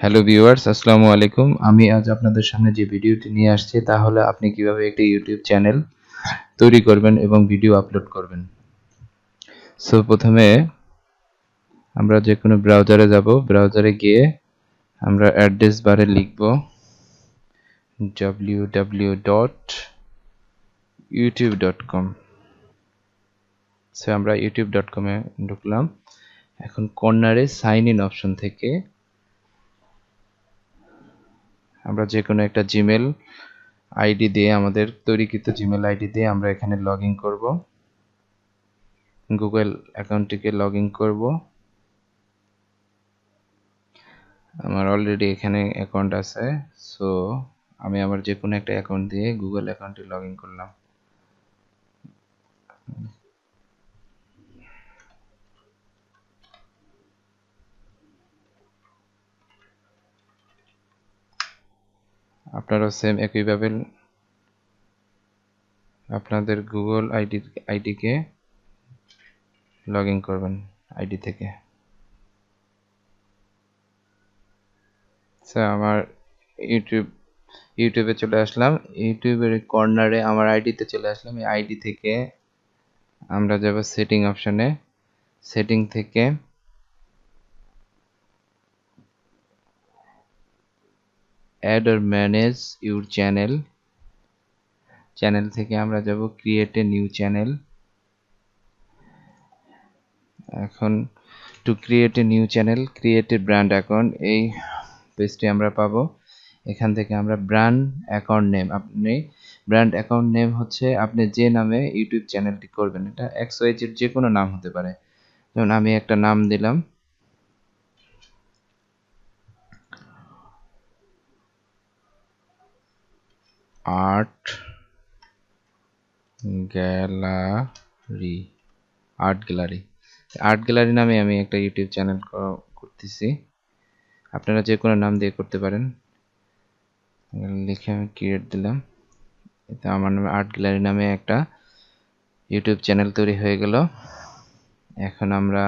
Hello viewers আসসালামু আলাইকুম। আমি আজ আপনাদের সামনে যে ভিডিওটি নিয়ে আসছি, তা হলো আপনি কীভাবে একটি ইউটিউব চ্যানেল তৈরি করবেন এবং ভিডিও আপলোড করবেন। সো প্রথমে আমরা যে কোনো ব্রাউজারে যাব। ব্রাউজারে গিয়ে আমরা অ্যাড্রেস বারে লিখব www.youtube.com সো আমরা youtube.com এ ঢুকলাম। এখন কর্নারে সাইন ইন অপশন থেকে আমরা যে কোনো একটা জিমেল আইডি দিয়ে আমাদের তৈরিকৃত জিমেল আইডি দিয়ে আমরা এখানে লগ ইন করব। গুগল অ্যাকাউন্টটিকে লগ ইন করব। আমার অলরেডি এখানে অ্যাকাউন্ট আছে সো আমি আমার যে কোনো একটা অ্যাকাউন্ট দিয়ে গুগল অ্যাকাউন্টে লগ ইন করলাম। আপনারা সেম একইভাবে আপনাদের গুগল আইডি আইডিকে লগ ইন করবেন আইডি থেকে। আচ্ছা আমার ইউটিউব ইউটিউবে চলে আসলাম। ইউটিউবের কর্নারে আমার আইডিতে চলে আসলাম। এই আইডি থেকে আমরা যাব সেটিং অপশনে সেটিং থেকে add or manage your channel channel থেকে আমরা যাব ক্রিয়েট এ নিউ চ্যানেল এখন to create a new channel create a brand account এই পেজটি আমরা পাবো। এখান থেকে আমরা ব্র্যান্ড অ্যাকাউন্ট নেম আপনি ব্র্যান্ড অ্যাকাউন্ট নেম হচ্ছে আপনি যে নামে ইউটিউব চ্যানেলটি করবেন, এটা এক্স ওয়াইজের যে কোনো নাম হতে পারে। যেমন আমি একটা নাম দিলাম art gallery art gallery. Art gallery নামে আমি একটা ইউটিউব চ্যানেল করতেছি। আপনারা যে কোনো নাম দিয়ে করতে পারেন। লিখে আমি ক্রিয়েট দিলাম। এতে আমার নামে আর্ট গ্যালারি নামে একটা ইউটিউব চ্যানেল তৈরি হয়ে গেল। এখন আমরা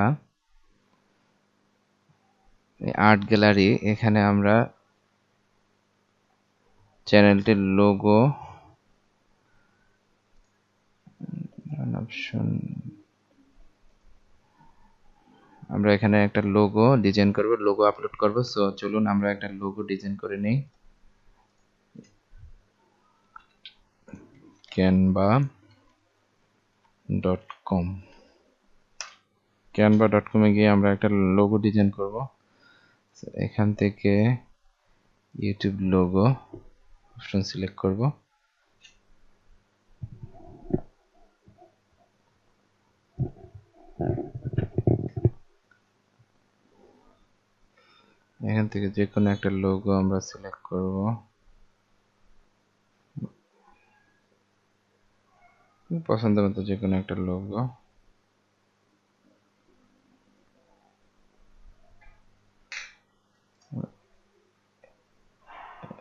আর্ট গ্যালারি, এখানে আমরা চ্যানেলটির লোগো অপশন আমরা এখানে একটা লোগো ডিজাইন করব লোগো আপলোড করব সো চলুন আমরা একটা লোগো ডিজাইন করে নেই। Canva dot com Canva dot কমে গিয়ে আমরা একটা লোগো ডিজাইন করব। এখান থেকে ইউটিউব লোগো অপশন সিলেক্ট করব। এখান থেকে যে কোনো একটা লোগো আমরা সিলেক্ট করব। পছন্দ মতো যে কোনো একটা লোগো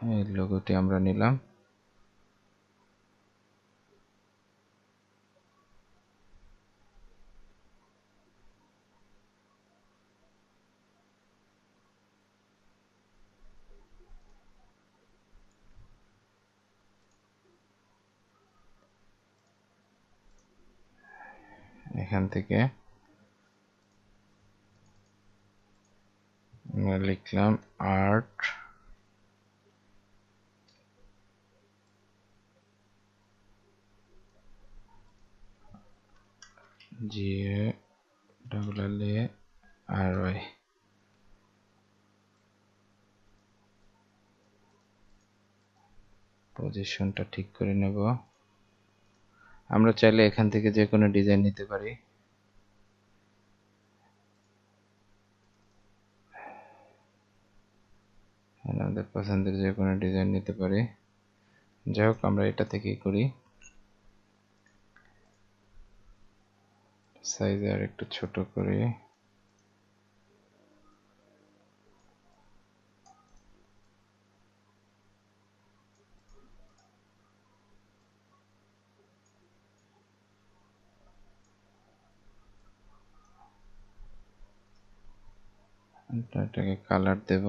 এই লোগোটি আমরা নিলাম। এখান থেকে লিখলাম art G double L A R Y পজিশনটা ঠিক করে নেব। আমরা চাইলে এখান থেকে যে কোনো ডিজাইন নিতে পারি। আমাদের পছন্দের যে কোনো ডিজাইন নিতে পারি। যাই হোক, আমরা এটা থেকেই করি। সাইজ আর একটু ছোট করে। এটাকে কালার দেব।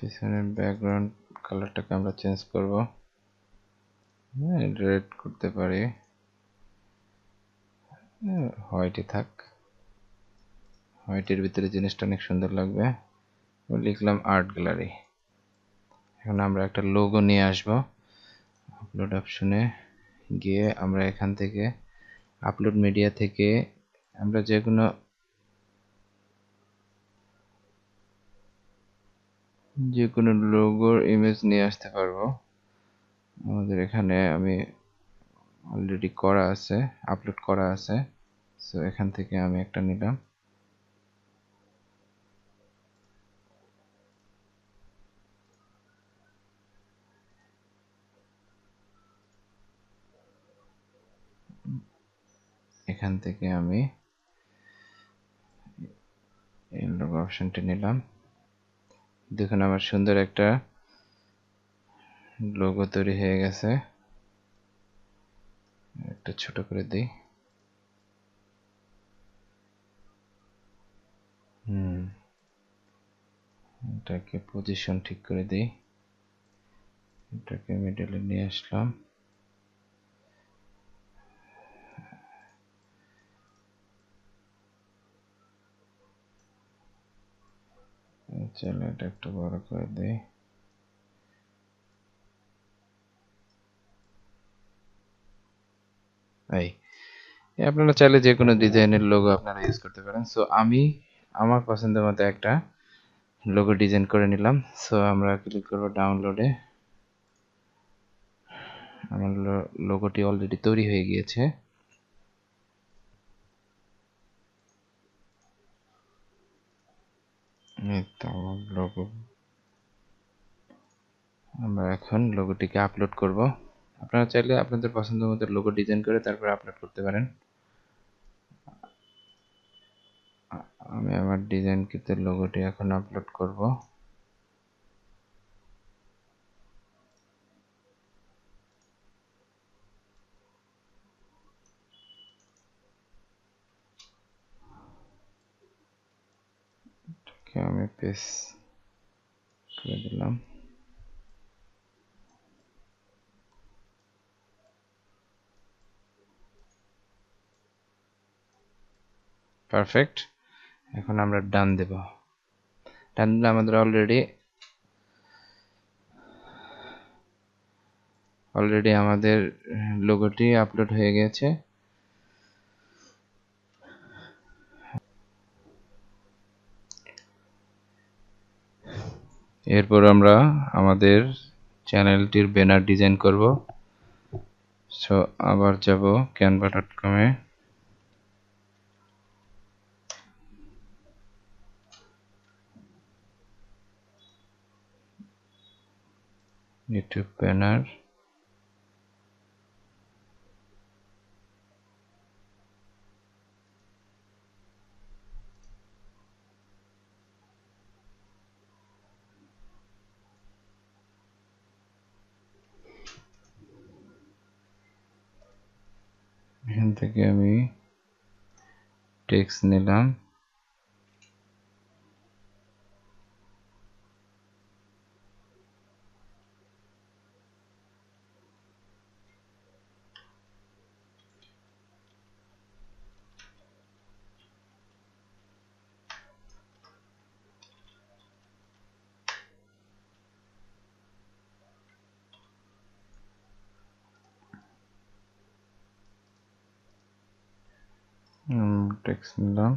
পিছনের ব্যাকগ্রাউন্ড কালারটাকে আমরা চেঞ্জ করব। হ্যাঁ রেড করতে পারি। হোয়াইটে থাক। হোয়াইটের ভিতরে জিনিসটা অনেক সুন্দর লাগবে। লিখলাম আর্ট গ্যালারি এখন আমরা একটা লোগো নিয়ে আসব। আপলোড অপশনে গিয়ে আমরা এখান থেকে আপলোড মিডিয়া থেকে আমরা যে কোনো যে কোনো লোগোর ইমেজ নিয়ে আসতে পারব। আমাদের এখানে আমি অলরেডি করা আছে আপলোড করা আছে। সো এখান থেকে আমি একটা নিলাম। এখান থেকে আমি এই লোগো অপশনটি নিলাম। দেখুন আমার সুন্দর একটা লোগো তৈরি হয়ে গেছে। একটা ছোট করে দিই। হুম, এটাকে পজিশন ঠিক করে দিই। এটাকে মিডলে নিয়ে আসলাম। চলো এটা একটু বড় করে দিই এই আপনারা চাইলে যে কোনো ডিজাইনের লোগো আপনারা ইউজ করতে পারেন সো আমি আমার পছন্দের মতো একটা লোগো ডিজাইন করে নিলাম। সো আমরা ক্লিক করব ডাউনলোডে আমার লোগোটি অলরেডি তৈরি হয়ে গিয়েছে। লোগো আমরা এখন লোগোটিকে আপলোড করব। আপনারা চাইলে আপনাদের পছন্দ মতো লোগো ডিজাইন করে তারপর আপলোড করতে পারেন। আমি আমার ডিজাইনকৃত লোগোটি এখন আপলোড করব। আমি পেস করে দিলাম। পারফেক্ট এখন আমরা ডান দেব। ডান দিলে আমাদের অলরেডি অলরেডি আমাদের লোগোটি আপলোড হয়ে গেছে। এরপর আমরা আমাদের চ্যানেলটির ব্যানার ডিজাইন করব। সো আবার যাব ক্যানভা ডট কমে ইউটিউব ব্যানার। এখান থেকে আমি টেক্সট নিলাম। টেক্সট নিলাম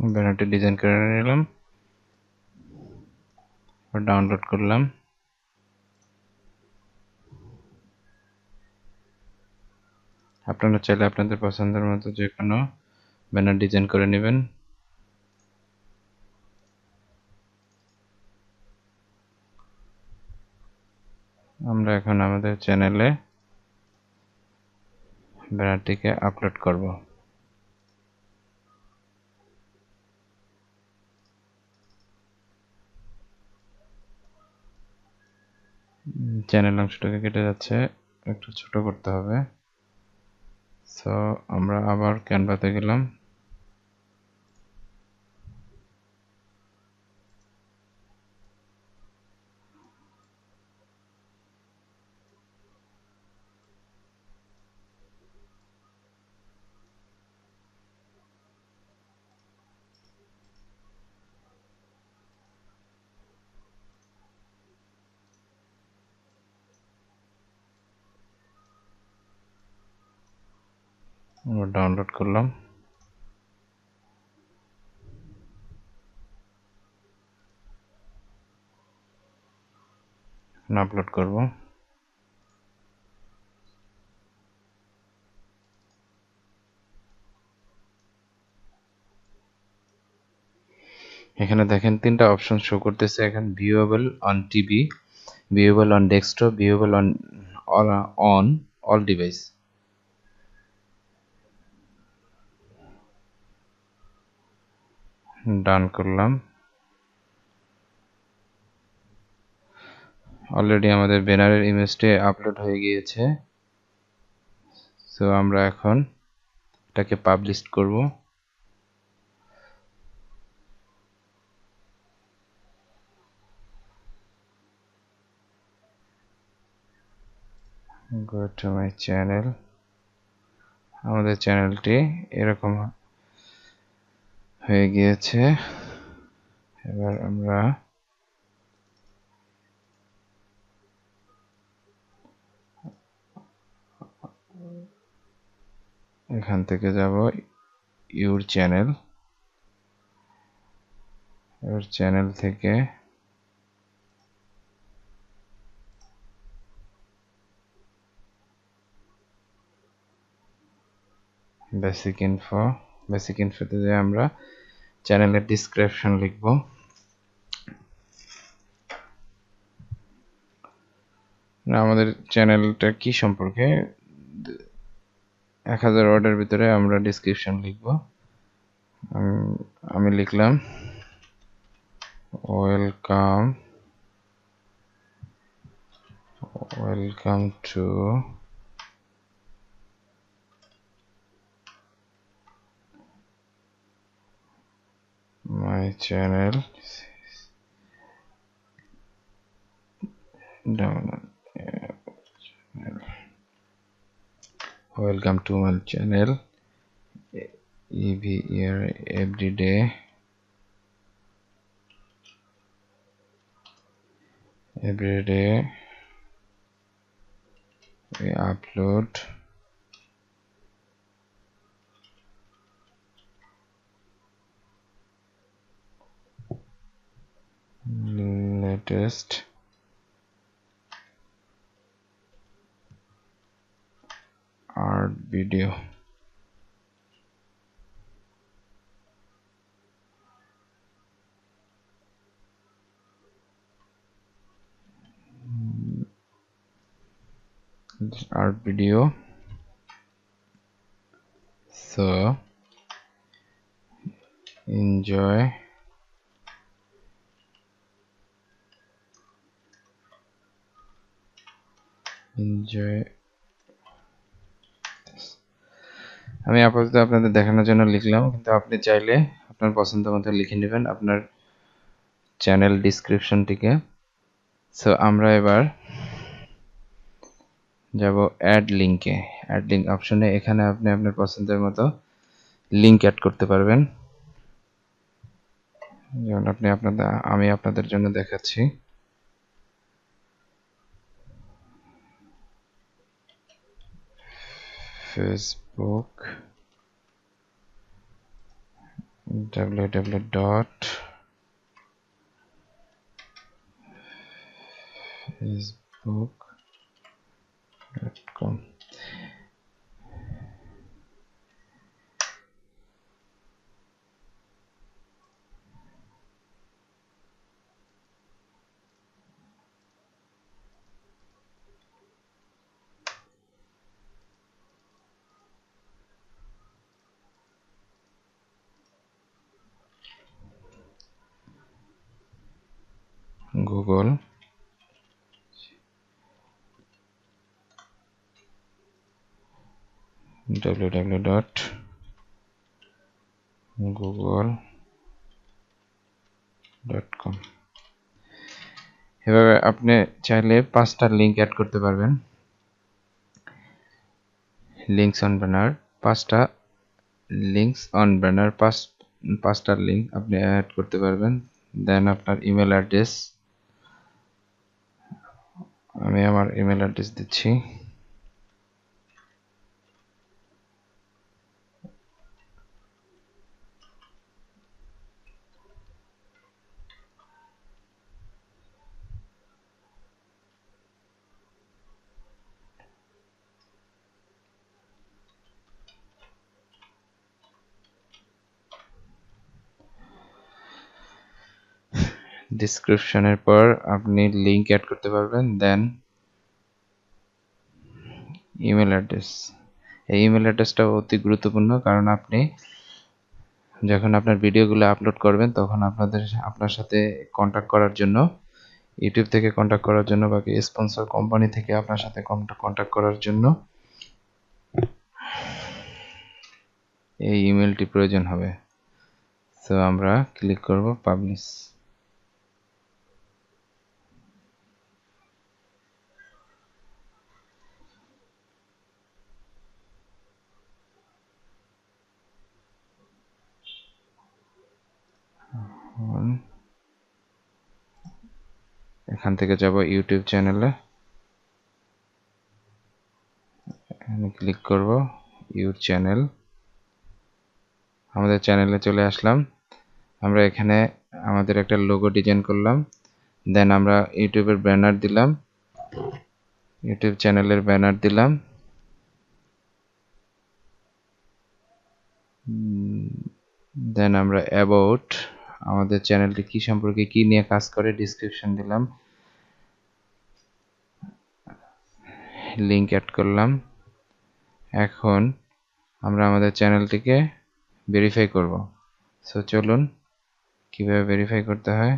ব্যানারটি ডিজাইন করে নিলাম। ডাউনলোড করলাম। আপনারা চাইলে আপনাদের পছন্দের মতো যে কোনো ব্যানার ডিজাইন করে নেবেন। আমরা এখন আমাদের চ্যানেলে ব্যানারটিকে আপলোড করব। চ্যানেল অংশটাকে কেটে যাচ্ছে। একটু ছোট করতে হবে। সো আমরা আবার ক্যানভাতে গেলাম। ডাউনলোড করলাম। আপলোড করব। এখানে দেখেন তিনটা অপশন শো করতেছে। এখন viewable on TV viewable on desktop viewable on on all device done করলাম। অলরেডি আমাদের ব্যানারের ইমেজটি আপলোড হয়ে গিয়েছে। সো আমরা এখন এটাকে পাবলিশ করব। Go to my channel আমাদের চ্যানেলটি এরকম হয়ে গিয়েছে। এবার আমরা এখান থেকে যাব ইউর চ্যানেল ইউর চ্যানেল থেকে বেসিক ইনফো বেসিক ইনফোতে যে আমরা চ্যানেলের ডিসক্রিপশন লিখব। আমাদের চ্যানেলটা কি সম্পর্কে? এক হাজার ওয়ার্ডের ভিতরে আমরা ডিসক্রিপশন লিখব। আমি লিখলাম welcome welcome to my channel. Welcome to my channel. Ev every day. Every day we upload latest. Art video. Art video. So enjoy enjoy. আমি আপাতত আপনাদের দেখানোর জন্য লিখলাম, কিন্তু আপনি চাইলে আপনার পছন্দ মতো লিখে নেবেন আপনার চ্যানেল ডিসক্রিপশনটিকে সো আমরা এবার যাব অ্যাড লিঙ্কে অ্যাড লিঙ্ক অপশনে এখানে আপনি আপনার পছন্দের মতো লিঙ্ক অ্যাড করতে পারবেন। যেমন আপনি আপনাদের, আমি আপনাদের জন্য দেখাচ্ছি। facebook www dot facebook dot com. Google. www dot google dot com এভাবে আপনি চাইলে পাঁচটা লিঙ্ক অ্যাড করতে পারবেন। লিঙ্কস অন ব্যানার পাঁচটা লিঙ্কস অন ব্যানার পাঁচ, পাঁচটা লিঙ্ক আপনি অ্যাড করতে পারবেন। দেন আপনার ইমেল অ্যাড্রেস আমি আমার ইমেল অ্যাড্রেস দিচ্ছি। ডিসক্রিপশনের পর আপনি লিঙ্ক অ্যাড করতে পারবেন দেন ইমেল অ্যাড্রেস এই ইমেল অ্যাড্রেসটা অতি গুরুত্বপূর্ণ কারণ আপনি যখন আপনার ভিডিওগুলো আপলোড করবেন, তখন আপনাদের, আপনার সাথে কন্ট্যাক্ট করার জন্য ইউটিউব থেকে কন্ট্যাক্ট করার জন্য বা স্পন্সর কোম্পানি থেকে আপনার সাথে কন্ট্যাক্ট করার জন্য এই ইমেলটি প্রয়োজন হবে। তো আমরা ক্লিক করব পাবলিশ এখান থেকে যাব ইউটিউব চ্যানেলে। এখানে ক্লিক করব, ইউর চ্যানেল। আমাদের চ্যানেলে চলে আসলাম। আমরা এখানে আমাদের একটা লোগো ডিজাইন করলাম। দেন আমরা ইউটিউবের ব্যানার দিলাম। ইউটিউব চ্যানেলের ব্যানার দিলাম। দেন আমরা অ্যাবাউট আমাদের চ্যানেলটি কি সম্পর্কে কি নিয়ে কাজ করে ডিসক্রিপশন দিলাম। লিঙ্ক অ্যাড করলাম। এখন আমরা আমাদের চ্যানেলটিকে ভেরিফাই করব। সো চলুন কীভাবে ভেরিফাই করতে হয়।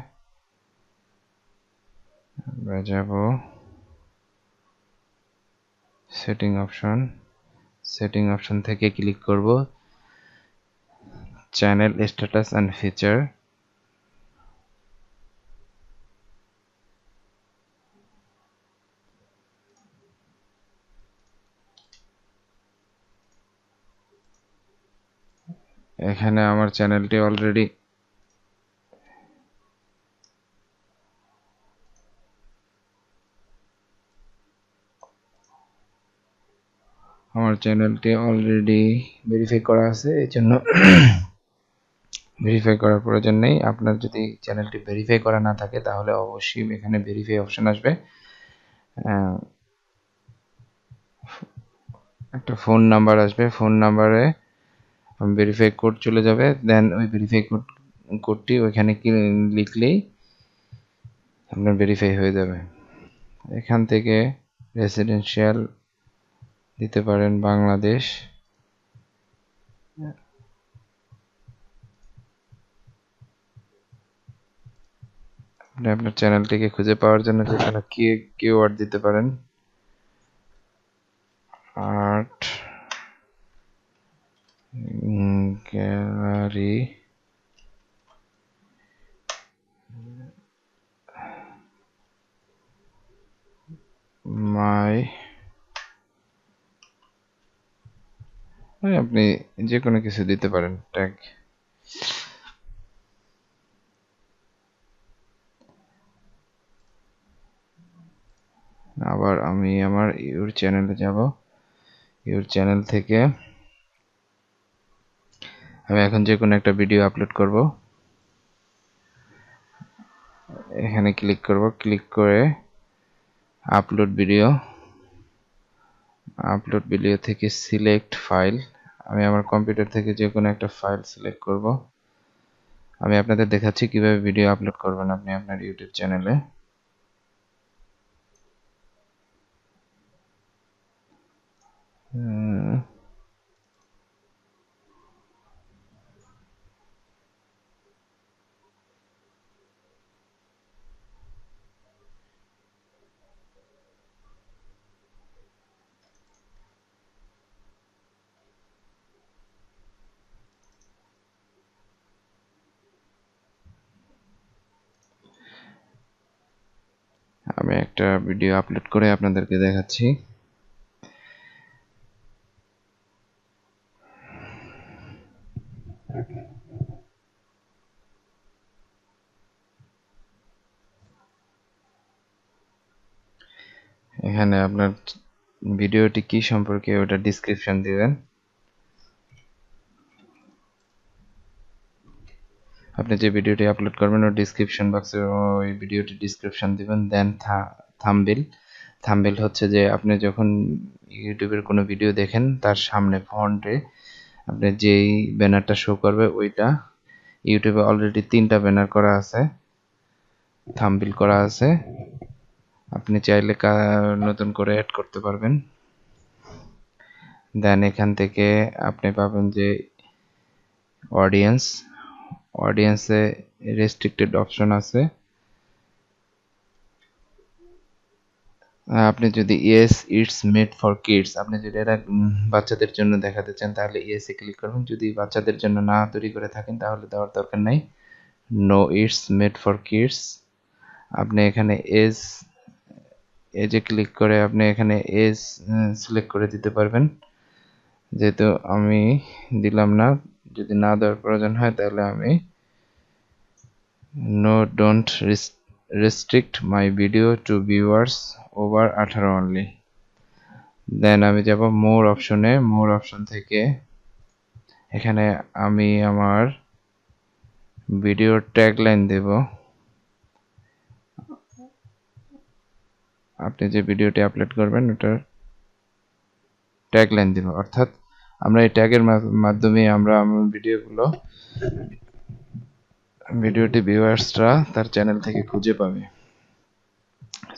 আমরা যাব সেটিং অপশন সেটিং অপশন থেকে ক্লিক করব। চ্যানেল স্ট্যাটাস অ্যান্ড ফিচার এখানে আমার চ্যানেলটি অলরেডি। আমার চ্যানেলটি অলরেডি ভেরিফাই করা আছে, এই জন্য ভেরিফাই করার প্রয়োজন নেই। আপনার যদি চ্যানেলটি ভেরিফাই করা না থাকে, তাহলে অবশ্যই এখানে ভেরিফাই অপশন আসবে। একটা ফোন নাম্বার আসবে। ফোন নাম্বারে ভেরিফাই কোড চলে যাবে দেন ওই ভেরিফাই কোড কোডটি ওইখানে লিখলেই আপনার ভেরিফাই হয়ে যাবে। এখান থেকে রেসিডেন্সিয়াল দিতে পারেন বাংলাদেশ। আপনি আপনার চ্যানেলটিকে খুঁজে পাওয়ার জন্য যেখানে কি কিওয়ার্ড দিতে পারেন। আর্ট গ্যালারি মাই আপনি যে কোনো কিছু দিতে পারেন ট্যাগ আবার আমি আমার ইউর চ্যানেলে যাব। ইউর চ্যানেল থেকে আমি এখন যে কোনো একটা ভিডিও আপলোড করব। এখানে ক্লিক করব। ক্লিক করে আপলোড ভিডিও আপলোড ভিডিও থেকে সিলেক্ট ফাইল আমি আমার কম্পিউটার থেকে যে কোনো একটা ফাইল সিলেক্ট করব। আমি আপনাদের দেখাচ্ছি কীভাবে ভিডিও আপলোড করবেন আপনি আপনার ইউটিউব চ্যানেলে আমি একটা ভিডিও আপলোড করে আপনাদেরকে দেখাচ্ছি। এখানে আপনার ভিডিওটি কি সম্পর্কে ওটা ডিসক্রিপশন দিবেন। আপনি যে ভিডিওটি আপলোড করবেন ওর ডিসক্রিপশন বক্সে ওই ভিডিওটি ডিসক্রিপশন দিবেন দেন থামবিল থামবিল হচ্ছে যে আপনি যখন ইউটিউবের কোনো ভিডিও দেখেন, তার সামনে ফন্টে আপনি যেই ব্যানারটা শো করবে, ওইটা ইউটিউবে অলরেডি তিনটা ব্যানার করা আছে থামবিল করা আছে। আপনি চাইলে নতুন করে অ্যাড করতে পারবেন। দেন এখান থেকে আপনি পাবেন যে অডিয়েন্স অডিয়েন্সে রেস্ট্রিক্টেড অপশন আছে। আপনি যদি yes it's made for kids আপনি যদি এটা বাচ্চাদের জন্য দেখাতে চান, তাহলে ইয়েসে ক্লিক করবেন। যদি বাচ্চাদের জন্য না তৈরি করে থাকেন, তাহলে দেওয়ার দরকার নাই। No it's made for kids আপনি এখানে এজ এজে ক্লিক করে আপনি এখানে এজ সিলেক্ট করে দিতে পারবেন। যেহেতু আমি দিলাম না, যদি না দেওয়ার প্রয়োজন হয়, তাহলে আমি no don't restrict my video to viewers over আঠারো অনলি দেন আমি যাব মোর অপশনে মোর অপশন থেকে এখানে আমি আমার ভিডিওর ট্যাগলাইন দেব। আপনি যে ভিডিওটি আপলোড করবেন, ওটার ট্যাগলাইন দেব। অর্থাৎ আমরা এই ট্যাগের মাধ্যমে আমরা আমার ভিডিওগুলো ভিডিওটি ভিউয়ার্সরা তার চ্যানেল থেকে খুঁজে পাবে।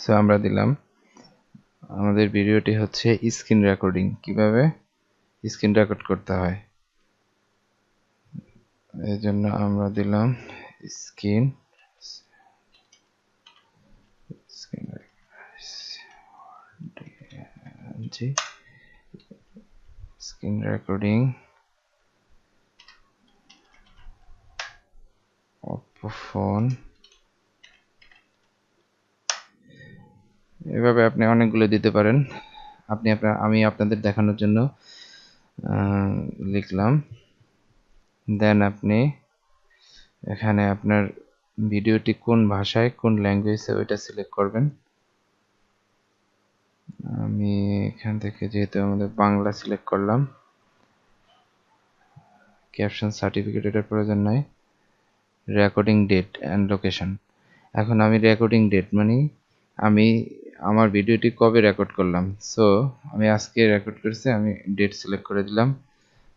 সো আমরা দিলাম। আমাদের ভিডিওটি হচ্ছে স্ক্রিন রেকর্ডিং কীভাবে স্ক্রিন রেকর্ড করতে হয়? এই জন্য আমরা দিলাম স্ক্রিন স্ক্রিন রেকর্ডিং ফোন এভাবে আপনি অনেকগুলো দিতে পারেন। আপনি আপনার আমি আপনাদের দেখানোর জন্য লিখলাম। দেন আপনি এখানে আপনার ভিডিওটি কোন ভাষায়, কোন ল্যাঙ্গুয়েজে ওইটা সিলেক্ট করবেন। আমি এখান থেকে যেহেতু আমাদের বাংলা সিলেক্ট করলাম ক্যাপশন সার্টিফিকেট এটার প্রয়োজন নাই। রেকর্ডিং ডেট অ্যান্ড লোকেশন এখন আমি রেকর্ডিং ডেট মানে আমি আমার ভিডিওটি কবে রেকর্ড করলাম? সো আমি আজকে রেকর্ড করেছি, আমি ডেট সিলেক্ট করে দিলাম।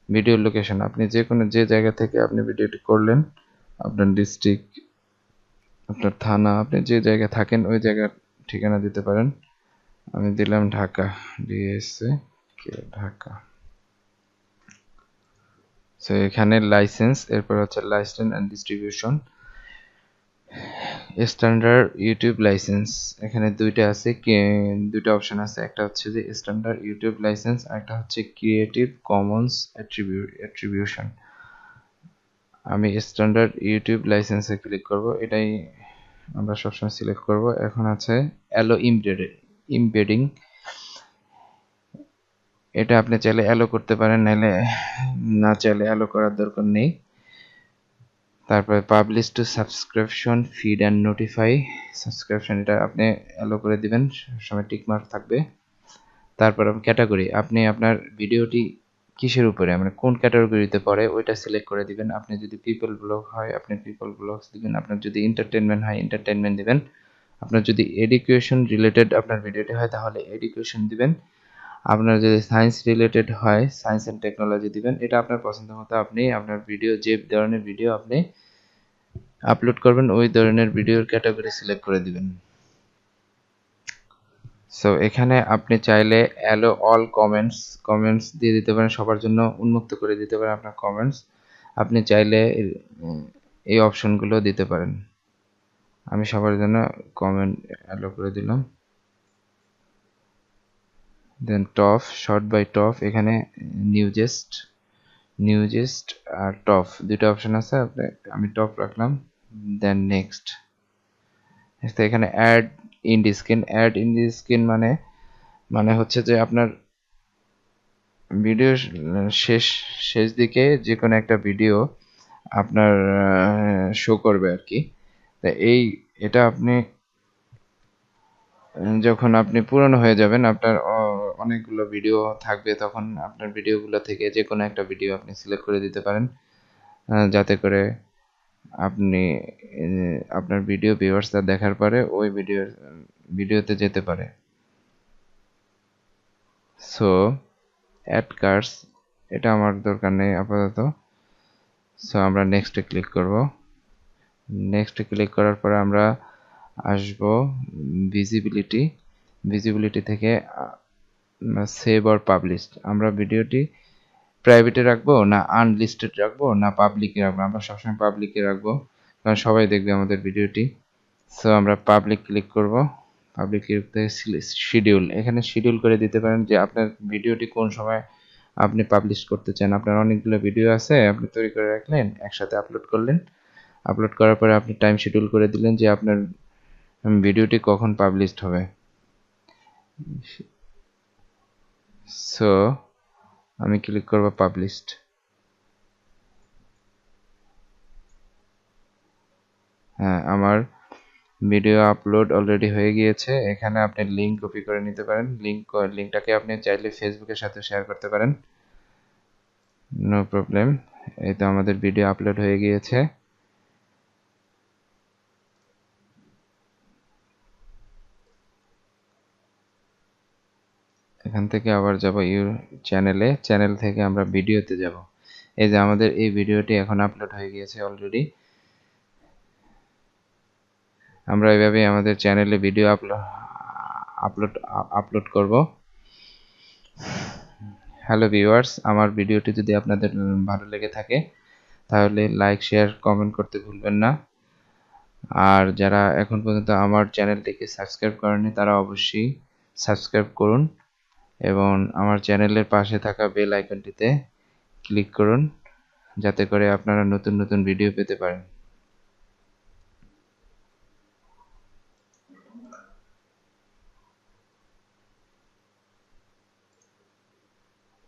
ভিডিও লোকেশন আপনি যে কোনো যে জায়গা থেকে আপনি ভিডিওটি করলেন, আপনার ডিস্ট্রিক্ট আপনার থানা, আপনি যে জায়গায় থাকেন, ওই জায়গার ঠিকানা দিতে পারেন। আমি দিলাম Dhaka D S A Dhaka. So এখানে লাইসেন্স এরপর হচ্ছে license and distribution standard YouTube license এখানে দুইটা আছে দুইটা অপশন আছে, একটা হচ্ছে যে স্ট্যান্ডার্ড ইউটিউব লাইসেন্স একটা হচ্ছে ক্রিয়েটিভ কমন্স অ্যাট্রিবিউশন আমি স্ট্যান্ডার্ড ইউটিউব লাইসেন্সে ক্লিক করব, এটাই আমরা সবসময় সিলেক্ট করব, এখন আছে অ্যালো ইমবেডেড ইমবেডিং এটা আপনি চাইলে অ্যালো করতে পারেন নাহলে না চাইলে অ্যালো করার দরকার নেই। তারপরে publish to subscription feed and notify subscription এটা আপনি অ্যালো করে দিবেন, সময় টিকমার্ক থাকবে। তারপর ক্যাটাগরি আপনি আপনার ভিডিওটি কিসের উপরে মানে কোন ক্যাটাগরিতে পড়ে, ওইটা সিলেক্ট করে দিবেন। আপনি যদি পিপল ব্লগ হয়, আপনি পিপল ব্লগস দিবেন। আপনার যদি এন্টারটেনমেন্ট হয় এন্টারটেনমেন্ট দিবেন। আপনার যদি এডুকেশন রিলেটেড আপনার ভিডিওটি হয়, তাহলে এডুকেশন দিবেন। আপনার যদি সায়েন্স রিলেটেড হয় সায়েন্স অ্যান্ড টেকনোলজি দিবেন, এটা আপনার পছন্দ মতো আপনি আপনার ভিডিও যে ধরনের ভিডিও আপনি আপলোড করবেন, ওই ধরনের ভিডিওর ক্যাটাগরি সিলেক্ট করে দিবেন। সো এখানে আপনি চাইলে অ্যালো অল কমেন্টস কমেন্টস দিয়ে দিতে পারেন, সবার জন্য উন্মুক্ত করে দিতে পারেন আপনার কমেন্টস আপনি চাইলে এই অপশনগুলো দিতে পারেন। আমি সবার জন্য কমেন্ট অ্যালো করে দিলাম। Then top sort by top এখানে নিউজেস্ট নিউজেস্ট আর টপ দুটো অপশন আছে আমি টপ রাখলাম দেন নেক্সট এখানে add end screen add end screen মানে মানে হচ্ছে যে আপনার ভিডিও শেষ শেষ দিকে যে কোনো একটা ভিডিও আপনার শো করবে আর কি। তা এই, এটা আপনি, যখন আপনি পুরনো হয়ে যাবেন, আপনার অনেকগুলো ভিডিও থাকবে, তখন আপনার ভিডিওগুলো থেকে যে কোনো একটা ভিডিও আপনি সিলেক্ট করে দিতে পারেন। যাতে করে আপনি আপনার ভিডিও ভিউয়ার্সরা দেখার পরে ওই ভিডিও ভিডিওতে যেতে পারে। সো অ্যাড কার্ডস এটা আমার দরকার নেই আপাতত। সো আমরা নেক্সটে ক্লিক করব। নেক্সটে ক্লিক করার পরে আমরা আসব ভিজিবিলিটি ভিজিবিলিটি থেকে সেভ অর পাবলিশ আমরা ভিডিওটি প্রাইভেটে রাখব না আনলিস্টেড রাখব না পাবলিকে রাখব? আমরা সবসময় পাবলিকে রাখব। কারণ সবাই দেখবে আমাদের ভিডিওটি। সো আমরা পাবলিক ক্লিক করব। পাবলিক ক্লিক শিডিউল এখানে শিডিউল করে দিতে পারেন যে আপনার ভিডিওটি কোন সময় আপনি পাবলিশ করতে চান। আপনার অনেকগুলো ভিডিও আছে, আপনি তৈরি করে রাখলেন, একসাথে আপলোড করলেন। আপলোড করার পরে আপনি টাইম শিডিউল করে দিলেন যে আপনার ভিডিওটি কখন পাবলিশড হবে। সো আমি ক্লিক করব পাবলিশড হ্যাঁ আমার ভিডিও আপলোড অলরেডি হয়ে গিয়েছে। এখানে আপনি লিঙ্ক কপি করে নিতে পারেন। লিঙ্ক লিঙ্কটাকে আপনি চাইলে ফেসবুকের সাথে শেয়ার করতে পারেন। নো প্রবলেম এই তো আমাদের ভিডিও আপলোড হয়ে গিয়েছে। এখান থেকে আবার যাব ইউ চ্যানেলে। চ্যানেল থেকে আমরা ভিডিওতে যাব। এই যে আমাদের এই ভিডিওটি এখন আপলোড হয়ে গিয়েছে অলরেডি আমরা এইভাবে আমাদের চ্যানেলে ভিডিও আপলোড আপলোড আপলোড করব। হ্যালো ভিউয়ার্স আমার ভিডিওটি যদি আপনাদের ভালো লেগে থাকে, তাহলে লাইক শেয়ার কমেন্ট করতে ভুলবেন না। আর যারা এখন পর্যন্ত আমার চ্যানেলটিকে সাবস্ক্রাইব করেনি তারা অবশ্যই সাবস্ক্রাইব করুন। এবং আমার চ্যানেলের পাশে থাকা বেল আইকনটিতে ক্লিক করুন, যাতে করে আপনারা নতুন নতুন ভিডিও পেতে পারেন।